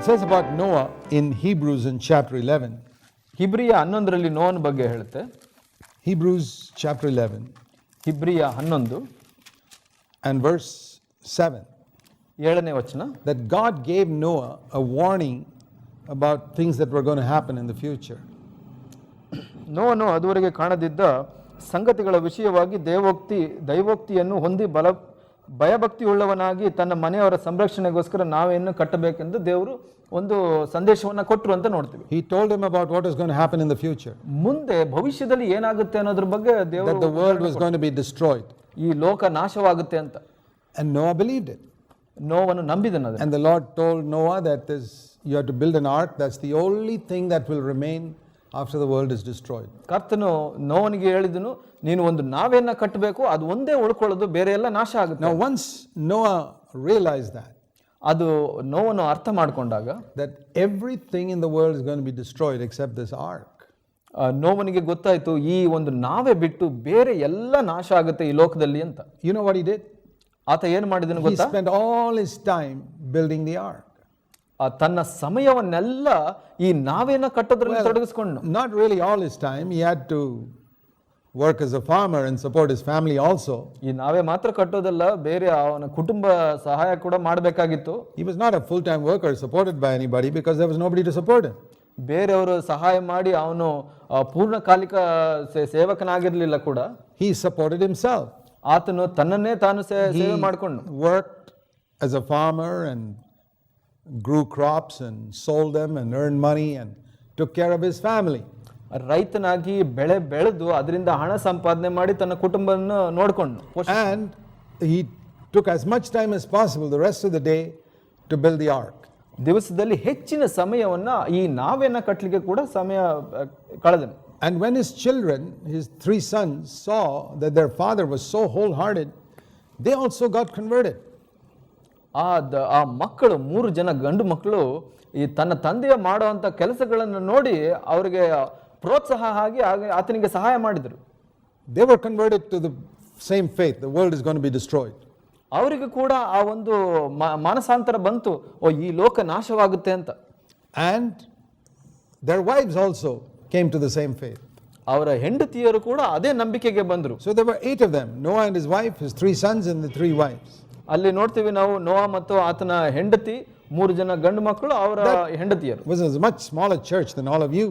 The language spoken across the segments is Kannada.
It says about Noah in Hebrews in chapter eleven ಹಿಬ್ರಿಯ ಹನ್ನೊಂದರಲ್ಲಿ ನೋನ್ ಬಗ್ಗೆ ಹೇಳುತ್ತೆ. ಹಿಬ್ರೂಸ್ ಚಾಪ್ಟರ್ ಇಲೆವೆನ್ ಹಿಬ್ರಿಯ ಹನ್ನೊಂದು. ಆ್ಯಂಡ್ ವರ್ಸ್ ಸೆವೆನ್ ಏಳನೇ ವಚನ. That God gave Noah a warning about things that were gonna happen in the future ನೋವನ್ನು ಅದುವರೆಗೆ ಕಾಣದಿದ್ದ ಸಂಗತಿಗಳ ವಿಷಯವಾಗಿ ದೇವೋಕ್ತಿ ದೈವೋಕ್ತಿಯನ್ನು ಹೊಂದಿ ಬಲ ಭಯಭಕ್ತಿಯುಳ್ಳವನಾಗಿ ತನ್ನ ಮನೆಯವರ ಸಂರಕ್ಷಣೆಗೋಸ್ಕರ ನಾವೇನು ಕಟ್ಟಬೇಕೆಂದು ದೇವರು ಒಂದು ಸಂದೇಶವನ್ನು ಕೊಟ್ಟರು ಅಂತ ನೋಡ್ತೀವಿ He told him about what is going to happen in the future, ಮುಂದೆ ಭವಿಷ್ಯದಲ್ಲಿ ಏನಾಗುತ್ತೆ ಅನ್ನೋದ್ರ ಬಗ್ಗೆ that ದೇವರು the world was going to be destroyed. ಈ ಲೋಕ ನಾಶವಾಗುತ್ತೆ ಅಂತ And Noah believed it. ನೋವನ್ನು ನಂಬಿದನದ And the Lord told Noah that this, you have to build an ark. That's the only thing that will remain after the world is destroyed ಕರ್ತನು ನೋವನಿಗೆ ಹೇಳಿದನು ನೀನು ಒಂದು ನಾವೇನ ಕಟ್ಟಬೇಕು ಅದು ಒಂದೇ ಉಳ್ಕೊಳ್ಳೋದು ಬೇರೆ ಎಲ್ಲ ನಾಶ ಆಗುತ್ತೆ. ನಾವು ಒನ್ಸ್ ನೋ ರಿಯಲೈಸ್ ದಟ್ ಅದು ನೋವನ್ನು ಅರ್ಥ ಮಾಡಿಕೊಂಡಾಗ that everything in the world is gonna be destroyed except this ark ನೋವನಿಗೆ ಗೊತ್ತಾಯಿತು ಈ ಒಂದು ನಾವೇ ಬಿಟ್ಟು ಬೇರೆ ಎಲ್ಲ ನಾಶ ಆಗುತ್ತೆ ಈ ಲೋಕದಲ್ಲಿ ಅಂತ. ಯು ನೋ ವಾಟ್ ಇಟ್ ಆತ ಏನು ಮಾಡಿದನು ಗೊತ್ತಾ? All his time building the ark ತನ್ನ ಸಮಯವನ್ನೆಲ್ಲ ಈ ನಾವೇನ ಕಟ್ಟೋದ್ರಲ್ಲಿ ತೊಡಗಿಸ್ಕೊಂಡು. Not really all his time he had to work as a farmer and support his family also ಈ ನಾವೇ ಮಾತ್ರ ಕಟ್ಟೋದಲ್ಲ ಬೇರೆ ಅವನ ಕುಟುಂಬ ಸಹಾಯ ಕೂಡ ಮಾಡಬೇಕಾಗಿತ್ತು. ಈ was not a full time worker supported by anybody because there was nobody to support ಬೇರೆಯವರು ಸಹಾಯ ಮಾಡಿ ಅವನು ಪೂರ್ಣಕಾಲಿಕ ಸೇವಕನಾಗಿರಲಿಲ್ಲ ಕೂಡ. He supported himself. ಆತನು ತನ್ನನ್ನೇ ತಾನು ಸೇವೆ ಮಾಡಿಕೊಂಡು. Work as a farmer and grew crops and sold them and earned money and took care of his family. ರೈತನಾಗಿ ಬೆಳೆ ಬೆಳೆದು ಅದರಿಂದ ಹಣ ಸಂಪಾದನೆ ಮಾಡಿ ತನ್ನ ಕುಟುಂಬವನ್ನು ನೋಡ್ಕೊಂಡು ಪೋಷ- And he took as much time as possible the rest of the day to build the ark. ದಿವಸದಲ್ಲಿ ಹೆಚ್ಚಿನ ಸಮಯವನ್ನ ಈ ನಾವೇನ ಕಟ್ಟಲಿಕ್ಕೆ ಕೂಡ ಸಮಯ ಆ, ಕಳೆದನು And when his children, his three sons, saw that their father was so wholehearted, they also got converted. ಆ ದ- ಆ ಮಕ್ಕಳು ಮೂರು ಜನ ಗಂಡು ಮಕ್ಕಳು ಈ ತನ್ನ ತಂದೆಯ ಮಾಡುವಂಥ ಕೆಲಸಗಳನ್ನು ನೋಡಿ ಅವರಿಗೆ ಪ್ರೋತ್ಸಾಹ ಆಗಿ ಆತನಿಗೆ ಸಹಾಯ ಮಾಡಿದರು. They were converted to the same faith. The world is going to be ಅವರಿಗೆ ಕೂಡ ಆ ಒಂದು ಮಾನಸಾಂತರ ಬಂತು. ಓ ಈ ಲೋಕ ನಾಶವಾಗುತ್ತೆ ಅಂತ. And their wives also came to the same faith ಅವರ ಹೆಂಡತಿಯರು ಕೂಡ ಅದೇ ನಂಬಿಕೆಗೆ ಬಂದರು. So they were eight of them. Noah and his wife his three sons in the three wives. ಅಲ್ಲಿ ನೋಡ್ತೀವಿ ನಾವು ನೋವಾ ಮತ್ತು ಆತನ ಹೆಂಡತಿ ಮೂರು ಜನ ಗಂಡು ಮಕ್ಕಳು ಅವರ ಹೆಂಡತಿಯರು. Much small church than all of you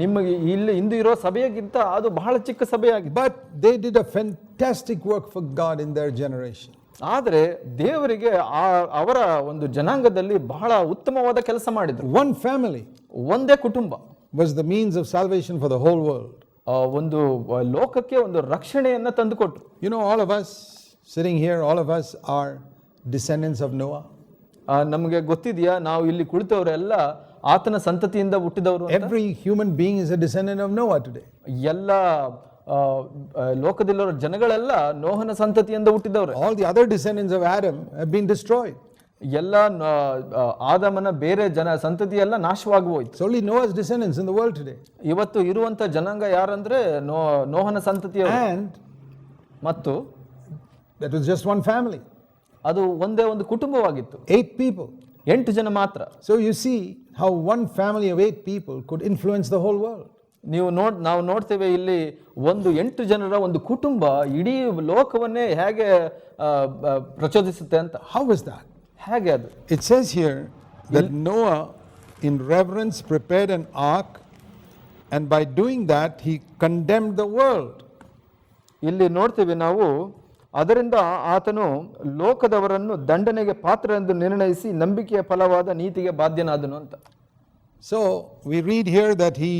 ನಿಮಗೆ ಇಲ್ಲಿ ಹಿಂದೆ ಇರೋ ಸಭೆಯಗಿಂತ ಅದು ಬಹಳ ಚಿಕ್ಕ ಸಭೆಯಾಗಿ but they did a fantastic work for God in their generation ಆದರೆ ದೇವರಿಗೆ ಆ ಅವರ ಒಂದು ಜನಾಂಗದಲ್ಲಿ ಬಹಳ ಉತ್ತಮವಾದ ಕೆಲಸ ಮಾಡಿದರು. ಒನ್ ಫ್ಯಾಮಿಲಿ ಒಂದೇ ಕುಟುಂಬ. Was the means of salvation for the whole world ಒಂದು ಲೋಕಕ್ಕೆ ಒಂದು ರಕ್ಷಣೆಯನ್ನು ತಂದುಕೊಟ್ರು. You know all of us sitting here all of us are descendants of Noah ನಮಗೆ ಗೊತ್ತಿದೆಯಾ ನಾವು ಇಲ್ಲಿ ಕುಳಿತವರೆಲ್ಲ ಆತನ ಸಂತತಿಯಿಂದ ಹುಟ್ಟಿದವರು every human being is a of Noah today ಎಲ್ಲ ಲೋಕದಲ್ಲಿರೋ ಜನಗಳೆಲ್ಲ ನೋಹನ ಸಂತತಿಯಿಂದ ಹುಟ್ಟಿದವರು. All the other descendants of Adam been destroyed ಎಲ್ಲ ಆದಮನ ಬೇರೆ ಜನ ಸಂತತಿ ಎಲ್ಲ ನಾಶವಾಗುವೋಯ್ತು ಸೊಳ್ಳಿ no us descendants in today ಇವತ್ತು ಇರುವಂಥ ಜನಾಂಗ ಯಾರಂದ್ರೆ ನೋ ನೋಹನ ಸಂತತಿಯ ಮತ್ತು that was just one family, ಅದು ಒಂದೇ ಒಂದು ಕುಟುಂಬವಾಗಿತ್ತು eight people. ಎಂಟು ಜನ ಮಾತ್ರ So you see how one family of eight people could influence the whole world. ನೀವು ನೋಡ್ ನಾವು ನೋಡ್ತೇವೆ ಇಲ್ಲಿ ಒಂದು ಎಂಟು ಜನರ ಒಂದು ಕುಟುಂಬ ಇಡೀ ಲೋಕವನ್ನೇ ಹೇಗೆ ಆ, ಆ, ಪ್ರಚೋದಿಸುತ್ತೆ ಅಂತ How is that? ಹೇಗೆ ಅದು It says here that Noah, in reverence, prepared an ark, and by doing that, he condemned the world. ಇಲ್ಲಿ ನೋಡ್ತೀವಿ ನಾವು ಅದರಿಂದ ಆತನು ಲೋಕದವರನ್ನು ದಂಡನೆಗೆ ಪಾತ್ರ ಎಂದು ನಿರ್ಣಯಿಸಿ ನಂಬಿಕೆಯ ಫಲವಾದ ನೀತಿಗೆ ಬಾಧ್ಯನಾದನು ಅಂತ. So we read here that he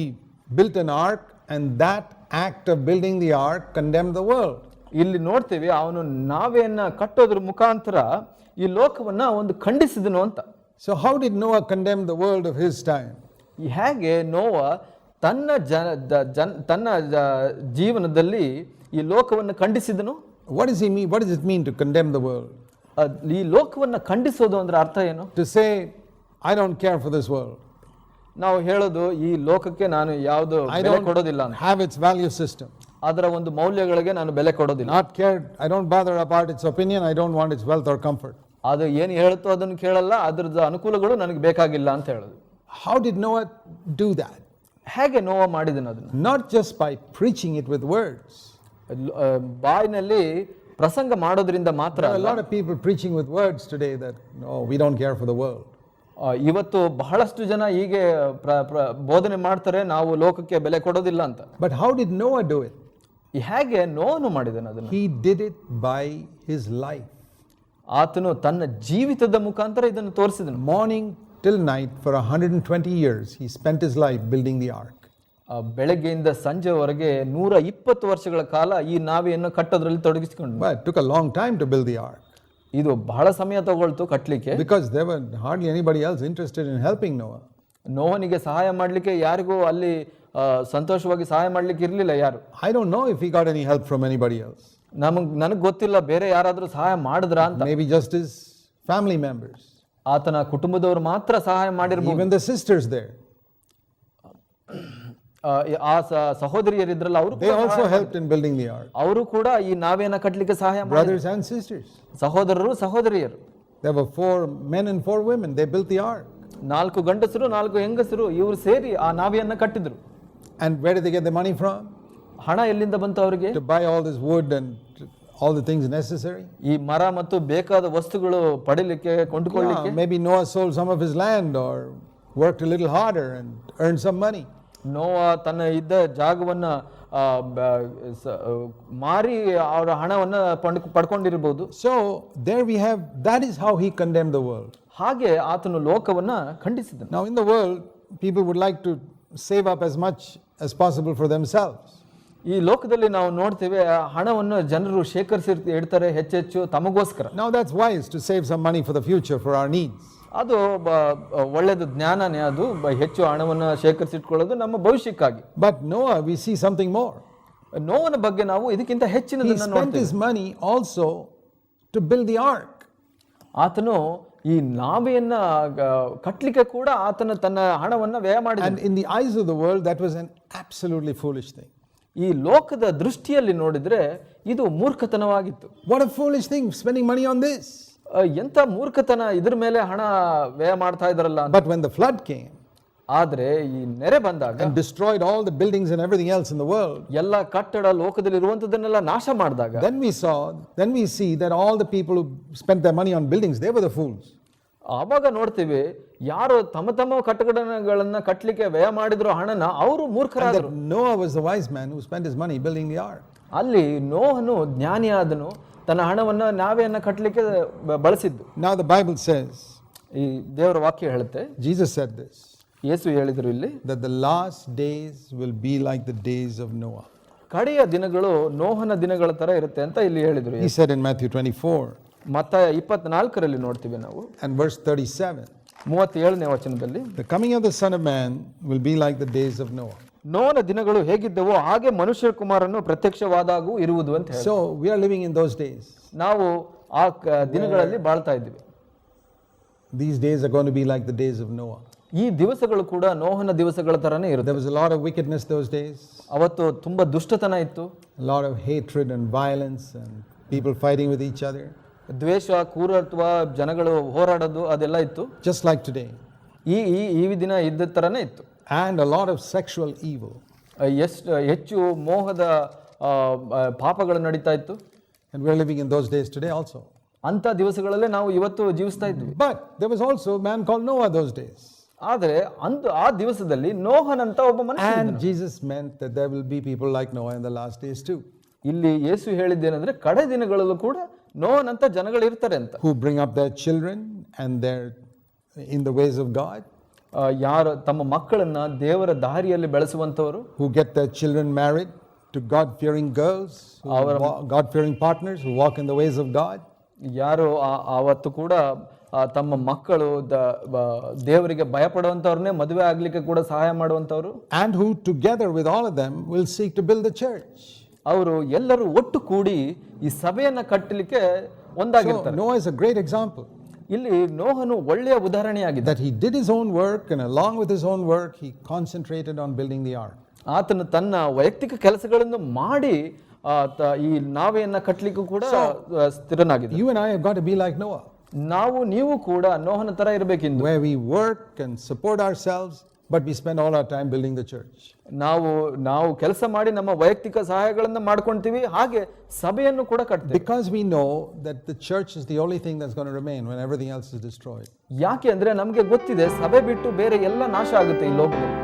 built an ark and that act of building the ark condemn the world ಇಲ್ಲಿ ನೋಡ್ತೀವಿ ಅವನು ನಾವೆಯನ್ನು ಕಟ್ಟೋದ್ರ ಮುಖಾಂತರ ಈ ಲೋಕವನ್ನ ಒಂದು ಖಂಡಿಸಿದನು ಅಂತ. So how did Noah condemn the world of his time ಹೇಗೆ ನೋವ ತನ್ನ ಜನ ಜನ್ ತನ್ನ ಜೀವನದಲ್ಲಿ ಈ ಲೋಕವನ್ನು ಖಂಡಿಸಿದನು? ವಾಟ್ ಇಸ್ ಈ me what is it mean to condemn the world ಈ ಲೋಕವನ್ನು ಖಂಡಿಸೋದು ಅಂದ್ರೆ ಅರ್ಥ ಏನು? To say I don't care for this world ನಾವು ಹೇಳೋದು ಈ ಲೋಕಕ್ಕೆ ನಾನು ಯಾವುದು ಐ ಡೋಂಟ್ ಕೊಡೋದಿಲ್ಲ ಹ್ಯಾವ್ ಇಟ್ಸ್ ವ್ಯಾಲ್ಯೂ ಸಿಸ್ಟಮ್ ಅದರ ಒಂದು ಮೌಲ್ಯಗಳಿಗೆ ನಾನು ಬೆಲೆ ಕೊಡೋದಿಲ್ಲ. Not care I don't bother about its opinion I don't want its wealth or comfort ಅದು ಏನು ಹೇಳುತ್ತೋ ಅದನ್ನು ಕೇಳಲ್ಲ ಅದರದ ಅನುಕೂಲಗಳು ನನಗೆ ಬೇಕಾಗಿಲ್ಲ ಅಂತ ಹೇಳೋದು. How did Noah do that ಹೇಗೆ ನೋವ ಮಾಡಿದನು ಅದನ್ನು? Not just by preaching it with words ಬಾಯಿನಲ್ಲಿ ಪ್ರಸಂಗ ಮಾಡೋದ್ರಿಂದ ಮಾತ್ರ people preaching with words today that no we care for the world ಇವತ್ತು ಬಹಳಷ್ಟು ಜನ ಹೀಗೆ ಬೋಧನೆ ಮಾಡ್ತಾರೆ ನಾವು ಲೋಕಕ್ಕೆ ಬೆಲೆ ಕೊಡೋದಿಲ್ಲ ಅಂತ. But how did Noah do it ಹೇಗೆ ನೋನು ಮಾಡಿದನು ಅದನ್ನ? He did it by his life ಆತನು ತನ್ನ ಜೀವಿತದ ಮುಖಾಂತರ ಇದನ್ನು ತೋರಿಸಿದನು. Morning till night for 120 years he spent his life building the ark ಬೆಳಗ್ಗೆಯಿಂದ ಸಂಜೆವರೆಗೆ ನೂರ ಇಪ್ಪತ್ತು ವರ್ಷಗಳ ಕಾಲ ಈ ನಾವೆಯನ್ನು ಕಟ್ಟೋದ್ರಲ್ಲಿ ತೊಡಗಿಸಿಕೊಂಡು took a long time to build the ark. ಇದು ಬಹಳ ಸಮಯ ತಗೊಳ್ತು ಕಟ್ಟಲಿಕ್ಕೆ because there were hardly anybody else interested in helping Noah. ನೋವನಿಗೆ ಸಹಾಯ ಮಾಡಲಿಕ್ಕೆ ಯಾರಿಗೂ ಅಲ್ಲಿ ಸಂತೋಷವಾಗಿ ಸಹಾಯ ಮಾಡಲಿಕ್ಕೆ ಇರಲಿಲ್ಲ ಯಾರು. I don't know if he got any help from anybody else ನಮಗೆ ನನಗೆ ಗೊತ್ತಿಲ್ಲ ಬೇರೆ ಯಾರಾದರೂ ಸಹಾಯ ಮಾಡಿದ್ರ ಅಂತ. Maybe just his family members ಆತನ ಕುಟುಂಬದವರು ಮಾತ್ರ ಸಹಾಯ ಮಾಡಿರ್ಬೋದು. Sisters there. ಆ, ಆ ಸ- ಸಹೋದರಿಯರಿದ್ರಲ್ಲ ಅವರು They also helped in building the ark. ಅವರು ಕೂಡ ಈ ನಾವೇನ ಕಟ್ಟಲಿಕ್ಕೆ ಸಹಾಯ ಮಾಡಿ Brothers and sisters. ಸಹೋದರರು ಸಹೋದರಿಯರು There were four men and four women. They built the ark. ನಾಲ್ಕು ಗಂಡಸರು ನಾಲ್ಕು ಹೆಂಗಸರು ಇವರು ಸೇರಿ ಆ ನಾವೆಯನ್ನ ಕಟ್ಟಿದ್ರು And where did they get the money from? ಹಣ ಎಲ್ಲಿಂದ ಬಂತು ಅವರಿಗೆ To buy all this wood and all the things necessary? ಈ ಮರ ಮತ್ತು ಬೇಕಾದ ವಸ್ತುಗಳು ಪಡಿಲಿಕ್ಕೆ ಕೊಂಡುಕೊಳ್ಳಿಕ್ಕೆ Yeah, maybe Noah sold some of his land or worked a little harder and earned some money. ನೋವಾ ತನ್ನ ಇದ್ದ ಜಾಗವನ್ನು ಮಾರಿ ಅವರ ಹಣವನ್ನು ಪಡ್ಕೊ ಪಡ್ಕೊಂಡಿರ್ಬೋದು. So there we have that is how he condemn the world ಹಾಗೆ ಆತನು ಲೋಕವನ್ನು ಖಂಡಿಸಿದ ನಾವು in the world people would like to save up as much as possible for them self ಈ ಲೋಕದಲ್ಲಿ ನಾವು ನೋಡ್ತೇವೆ ಹಣವನ್ನು ಜನರು ಶೇಖರಿಸಿ ಇಡ್ತಾರೆ ಹೆಚ್ಚೆಚ್ಚು ತಮಗೋಸ್ಕರ. ನಾವು that's wise to save some money for the future for our needs ಅದು ಬ ಒಳ್ಳೆಯದು ಜ್ಞಾನನೇ ಅದು ಬ ಹೆಚ್ಚು ಹಣವನ್ನು ಶೇಖರಿಸಿಟ್ಕೊಳ್ಳೋದು ನಮ್ಮ ಭವಿಷ್ಯಕ್ಕಾಗಿ. But now we see something more ನೋವನ ಬಗ್ಗೆ ನಾವು ಇದಕ್ಕಿಂತ ಹೆಚ್ಚಿನ money also to build the ark ಆತನು ಈ ನಾವೆಯನ್ನು ಕಟ್ಟಲಿಕ್ಕೆ ಕೂಡ ಆತನ ತನ್ನ ಹಣವನ್ನು ವ್ಯಯ ಮಾಡಿ in the eyes of the world that was an absolutely foolish thing ಈ ಲೋಕದ ದೃಷ್ಟಿಯಲ್ಲಿ ನೋಡಿದರೆ ಇದು ಮೂರ್ಖತನವಾಗಿತ್ತು. What a foolish thing spending money on this ಎಂತ ಮೂರ್ಖತನ ಇದ್ರ ಮೇಲೆ ಹಣ ವ್ಯಯ ಮಾಡ್ತಾ ಇದ್ರಲ್ಲ but when when the flood came ಆದ್ರೆ ಈ ನೆರೆ ಬಂದಾಗ and destroyed all the buildings and everything else in the world, ಎಲ್ಲ ಕಟ್ಟಡ ಲೋಕದಲ್ಲಿ ಇರುವಂತದನ್ನೆಲ್ಲ ನಾಶ ಮಾಡಿದಾಗ then we saw, then we see that all the people who spent their money on buildings, they were the fools. ಆವಾಗ ನೋಡ್ತೀವಿ ಯಾರು ತಮ್ಮ ತಮ್ಮ ಕಟ್ಟಡಗಳನ್ನ ಕಟ್ಟಲಿಕ್ಕೆ ವ್ಯಯ ಮಾಡಿದ್ರು ಹಣನ ಅವರು ಮೂರ್ಖರಾದರು Noah Noah was the wise man who spent his money building the ark. ಅಲ್ಲಿ ನೋಹನು ಜ್ಞಾನಿಯಾದನು ತನ್ನ ಹಣವನ್ನು ನಾವೆಯನ್ನು ಕಟ್ಟಲಿಕ್ಕೆ ಬಳಸಿದ್ದು. ನಾವು ದ ಬೈಬಲ್ ಸೆನ್ಸ್ ಈ ದೇವರ ವಾಕ್ಯ ಹೇಳುತ್ತೆ ಜೀಸಸ್ ಸರ್ ದಿಸ್ ಯೇಸು ಹೇಳಿದರು ಇಲ್ಲಿ the the last days will be like the days of Noah ಕಡೆಯ ದಿನಗಳು ನೋಹನ ದಿನಗಳ ತರ ಇರುತ್ತೆ ಅಂತ ಇಲ್ಲಿ ಹೇಳಿದರು ಈ ಸರ್ ಇನ್ ಮ್ಯಾಥ್ಯೂ 24 ಮತ್ತಾಯ 24 ರಲ್ಲಿ ನೋಡ್ತೀವಿ ನಾವು. ಅಂಡ್ ವರ್ಸ್ 37 37ನೇ ವಚನದಲ್ಲಿ the coming of the son of man will be like the days of Noah ನೋಹನ ದಿನಗಳು ಹೇಗಿದ್ದವೋ ಹಾಗೆ ಮನುಷ್ಯ ಕುಮಾರನ್ನು ಪ್ರತ್ಯಕ್ಷವಾದಾಗೂ ಇರುವುದು ಅಂತ ಹೇಳಿ. So we are living in those days. ನಾವು ಆ ದಿನಗಳಲ್ಲಿ ಬಾಳ್ತಾ ಇದ್ದೀವಿ. These days are be like the days the days of Noah. ಈ ದಿವಸಗಳು ಕೂಡ ನೋಹನ ದಿವಸಗಳ ತರನೇ ಇರುತ್ತೆ. There was a lot of wickedness those days, ಅವತ್ತು ತುಂಬಾ ದುಷ್ಟತನ ಇತ್ತು. Lot of hatred and and and people fighting with each other other, ದ್ವೇಷ ಕ್ರೂರತ್ವ ಜನಗಳು ಹೋರಾಡೋದು ಅದೆಲ್ಲ ಇತ್ತು. ಜಸ್ಟ್ ಲೈಕ್ ಟುಡೇ ಈ ಈ ಈ ದಿನ ಇದ್ದ ತರನೇ ಇತ್ತು. and a lot of sexual evil. ಎಷ್ಟು ಹೆಚ್ಚು ಮೋಹದ ಆ, ಆ, ಪಾಪಗಳು ನಡೀತಾ ಇತ್ತು And we're living in those days today also. ಅಂತ ದಿವಸಗಳಲ್ಲೇ ನಾವು ಇವತ್ತು ಜೀವಿಸ್ತಾ ಇದ್ವಿ But there was also a man called Noah those days. ಆದರೆ ಅಂದು ಆ ದಿವಸದಲ್ಲಿ ನೋಹನ್ ಅಂತ ಒಬ್ಬ ಮನುಷ್ಯ And Jesus meant that there will be people like Noah in the last days too, ಇಲ್ಲಿ ಯೇಸು ಹೇಳಿದ್ದೇನೆಂದ್ರೆ ಕಡೆ ದಿನಗಳಲ್ಲೂ ಕೂಡ ನೋಹನ್ ಅಂತ ಜನಗಳು ಇರ್ತಾರೆ ಅಂತ who bring up their children and their in the ways of God, ಆ, ಯಾರು ತಮ್ಮ ಮಕ್ಕಳನ್ನ ದೇವರ ದಾರಿಯಲ್ಲಿ ಬೆಳೆಸುವಂತವರು who get the children married to God-fearing girls, ಅವರ God-fearing partners who walk in the ways of God. ಯಾರು ಆ- ಆವತ್ತು ಕೂಡ ಆ, ತಮ್ಮ ಮಕ್ಕಳು ದ- ಬ- ದೇವರಿಗೆ ಭಯಪಡುವಂಥವ್ರನ್ನೇ ಮದುವೆ ಆಗಲಿಕ್ಕೆ ಕೂಡ ಸಹಾಯ ಮಾಡುವಂಥವ್ರು and who together with all of them will seek to build the church. ಅವರು ಎಲ್ಲರೂ ಒಟ್ಟು ಕೂಡಿ ಈ ಸಭೆಯನ್ನು ಕಟ್ಟಲಿಕ್ಕೆ So ಒಂದಾಗಿರ್ತಾರೆ Noah is a great example ಇಲ್ಲಿ ನೋಹನು ಒಳ್ಳೆಯ ಉದಾಹರಣೆಯಾಗಿದೆ that he did his own work and along with his own work he concentrated on building the ark. ಆತನು ತನ್ನ ವೈಯಕ್ತಿಕ ಕೆಲಸಗಳನ್ನು ಮಾಡಿ ಆ, ತ- ಈ ನಾವೆಯನ್ನ ಕಟ್ಟಲಿಕ್ಕೂ ಕೂಡ ಆ, ಸ್ಥಿರನಾಗಿದೆ You and I have got to be like Noah. ನಾವು ನೀವು ಕೂಡ ನೋಹನ ತರ ಇರಬೇಕೆಂದು where we work and support ourselves, but we spend all our time building the church ನಾವು ನಾವು ಕೆಲಸ ಮಾಡಿ ನಮ್ಮ ವೈಯಕ್ತಿಕ ಸಹಾಯಗಳನ್ನು ಮಾಡ್ಕೊಳ್ತೀವಿ ಹಾಗೆ ಸಭೆಯನ್ನು ಕೂಡ ಕಟ್ಟಿ because we know that the church is the only thing that's gonna remain when everything else is destroyed ಯಾಕೆ ಅಂದರೆ ನಮಗೆ ಗೊತ್ತಿದೆ ಸಭೆ ಬಿಟ್ಟು ಬೇರೆ ಎಲ್ಲ ನಾಶ ಆಗುತ್ತೆ ಈ ಲೋಕದಲ್ಲಿ.